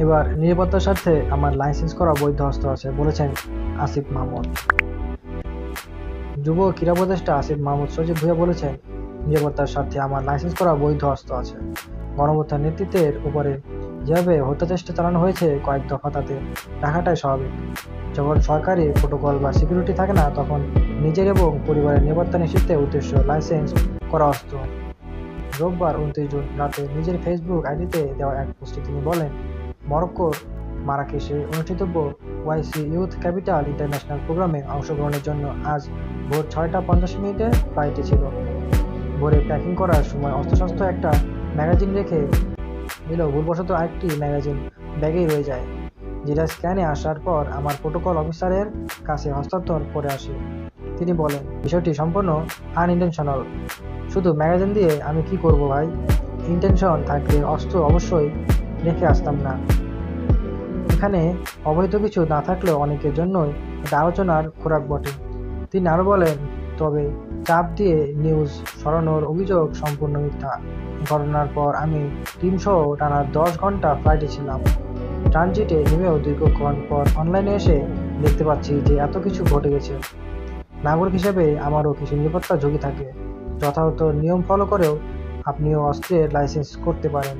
এবার নিরাপত্তার স্বার্থে আমার লাইসেন্স করা বৈধ অস্ত্র আছে, বলেছেন আসিফ মাহমুদ। যুব ক্রীড়া উপদেষ্টা আসিফ মাহমুদ সজীব ভুইয়া বলেছেন, নিরাপত্তার স্বার্থে আমার লাইসেন্স করা বৈধ অস্ত্র আছে। গণহত্যার নেতৃত্বের উপরে যেভাবে হত্যা চেষ্টা চালানো হয়েছে কয়েক দফা, তাতে রাখাটাই স্বাভাবিক। যখন সরকারি প্রোটোকল বা সিকিউরিটি থাকে না, তখন নিজের এবং পরিবারের নিরাপত্তা নিশ্চিতের উদ্দেশ্য লাইসেন্স করা অস্ত্র। রোববার উনত্রিশ জুন রাতে নিজের ফেসবুক আইডিতে দেওয়া এক পোস্টে তিনি বলেন মরক্কোর মারাকেশে অনুষ্ঠিতব্য ওয়াইসি ইউথ ক্যাপিটাল ইন্টারন্যাশনাল প্রোগ্রামে অংশগ্রহণের জন্য আজ ভোর ছয়টা পঞ্চাশ মিনিটে ফ্লাইটে ছিল। ভোরে প্যাকিং করার সময় অস্ত্রশস্ত্র একটা ম্যাগাজিন রেখে দিলেও ভুলবশত আরেকটি ম্যাগাজিন ব্যাগেই রয়ে যায়। যেটা স্ক্যানে আসার পর আমার প্রোটোকল অফিসারের কাছে হস্তান্তর করে আসে। তিনি বলেন, বিষয়টি সম্পূর্ণ আনইনটেনশনাল শুধু ম্যাগাজিন দিয়ে আমি কি করব ভাই? ইন্টেনশন থাকলে অস্ত্র অবশ্যই রেখে আসতাম না। এখানে অবৈধ কিছু না থাকলেও অনেকের জন্যই এটা আলোচনার খোরাক বটে। তিনি আরও বলেন, তবে চাপ দিয়ে নিউজ সরানোর অভিযোগ সম্পূর্ণ মিথ্যা। ঘটনার পর আমি টিমসহ টানা দশ ঘণ্টা ফ্লাইটে ছিলাম। ট্রানজিটে নেমেও দীর্ঘক্ষণ পর অনলাইনে এসে দেখতে পাচ্ছি যে এত কিছু ঘটে গেছে। নাগরিক হিসেবে আমারও কিছু নিরাপত্তা ঝুঁকি থাকে। যথাযথ নিয়ম ফলো করেও আপনিও অস্ত্রের লাইসেন্স করতে পারেন।